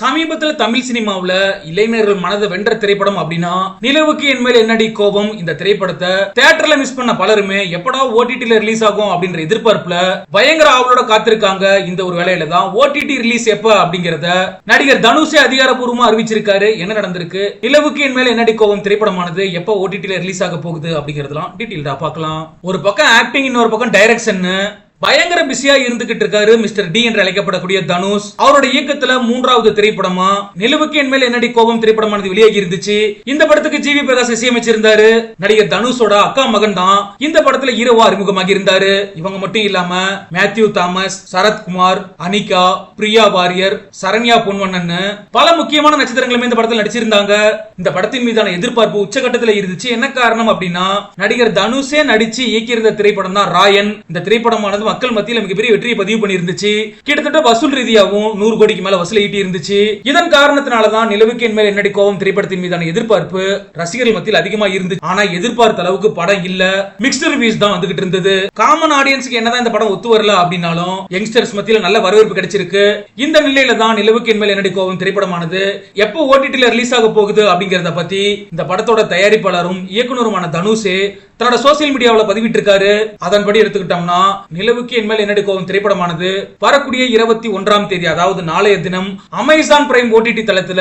சமீபத்துல தமிழ் சினிமாவில இளைஞர்கள் மனதை வென்ற திரைப்படம் அப்படின்னா நிலவுக்கு என் மேல் என்னடி கோபம்? இந்த திரைப்படத்தை தியேட்டர்ல மிஸ் பண்ண பலருமே எப்படா ஓடிடில ரிலீஸ் ஆகும் அப்படின்ற எதிர்பார்ப்புல பயங்கர ஆவலோட காத்திருக்காங்க இந்த ஒரு வேலையில தான். ஓடிடி ரிலீஸ் எப்ப அப்படிங்கறத நடிகர் தனுஷே அதிகாரப்பூர்வமா அறிவிச்சிருக்காரு. என்ன நடந்திருக்கு? நிலவுக்கு என் மேல் என்னடி கோபம்? திரைப்படமானது எப்ப ஓடிடில ரிலீஸ் ஆக போகுது அப்படிங்கறதெல்லாம் டீட்டெயில்டா பார்க்கலாம். ஒரு பக்கம் ஆக்டிங் இன்னொரு பக்கம் டைரக்ஷன் பயங்கர பிஸியா இருந்துகிட்டு இருக்காரு மிஸ்டர் டி என்று அழைக்கப்படக்கூடிய தனுஷ். அவரோட இயக்கத்துல மூன்றாவது திரைப்படமா? நிலவுக்கு என் மேல் என்னடி கோபம் திரைப்படமானது வெளியாகி இருந்துச்சு? இந்த படத்துக்கு ஜிவி பிரகாஷ் இசையமைச்சிருந்தாரு. நடிகர் தனுஷோட அக்கா மகன் தான் இந்த படத்துல இரவா அறிமுகமாக இருந்தாரு. இவங்க மட்டும் இல்லாம மேத்யூ தாமஸ் சரத்குமார் அனிகா பிரியா வாரியர் சரண்யா பொன்வண்ணன் பல முக்கியமான நட்சத்திரங்களுமே இந்த படத்தில் நடிச்சிருந்தாங்க. இந்த படத்தின் மீதான எதிர்பார்ப்பு உச்சகட்டத்துல இருந்துச்சு. என்ன காரணம் அப்படின்னா நடிகர் தனுஷே நடிச்சு இயக்கியிருந்த திரைப்படம் தான் ராயன். இந்த திரைப்படமானது மக்கள் மத்தியில் மிகப்பெரிய வெற்றியை பதிவு பண்ணி இருந்துச்சு கிட்டத்தட்ட வசூல் ரீதியாகவும் நூறு கோடிக்கு மேல வசூல் ஈட்டி இருந்துச்சு இதன் காரணத்தினாலதான் நிலவுக்கு என் மேல் என்னடி கோபம் திரைப்படத்தின் மீதான எதிர்பார்ப்பு ரசிகர்கள் மத்தியில் அதிகமா இருந்துச்சு. ஆனா எதிர்பார்த்த அளவுக்கு படம் இல்ல. மிக்ஸ்டர் ரிவ்யூஸ் தான் வந்துகிட்டு இருந்தது. காமன் ஆடியன்ஸ்க்கு என்னதான் இந்த படம் ஒத்து வரல அப்படின்னாலும் யங்ஸ்டர்ஸ் மத்தியில் நல்ல வரவேற்பு கிடைச்சிருக்கு. இந்த நிலையில தான் நிலவுக்கு என் மேல் என்னடி கோபம் திரைப்படமானது. எப்போ ஓடிடில ரிலீஸ் ஆக போகுது அப்படிங்கறத பத்தி இந்த படத்தோட தயாரிப்பாளரும் இயக்குனருமான தனுஷே தன்னோட சோசியல் மீடியாவில் பதிவிட்டிருக்காரு. அதன்படி எடுத்துக்கிட்டோம்னா நிலவுக்கு என் மேல் என்னடி கோபம்? திரைப்படமானது. வரக்கூடிய இருபத்தி ஒன்றாம் தேதி அதாவது நாளைய தினம் அமேசான் பிரைம் ஓடிடி தளத்துல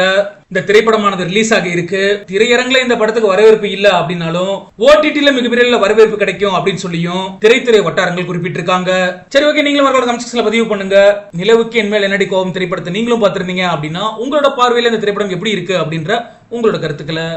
இந்த திரைப்படமானது ரிலீஸ் ஆகி இருக்கு. திரையரங்குல இந்த படத்துக்கு வரவேற்பு இல்ல அப்படின்னாலும் ஓடிடில மிகப்பெரிய வரவேற்பு கிடைக்கும் அப்படின்னு சொல்லியும் திரைத்துறை வட்டாரங்கள் குறிப்பிட்டிருக்காங்க. சரி ஓகே நீங்களும் வரலாறு கமெண்ட் பதிவு பண்ணுங்க. நிலவுக்கு என் மேல் என்னடி கோபம்? திரைப்படத்தை நீங்களும் பார்த்திருந்தீங்க அப்படின்னா உங்களோட பார்வையில இந்த திரைப்படம் எப்படி இருக்கு அப்படின்ற உங்களோட கருத்துக்களை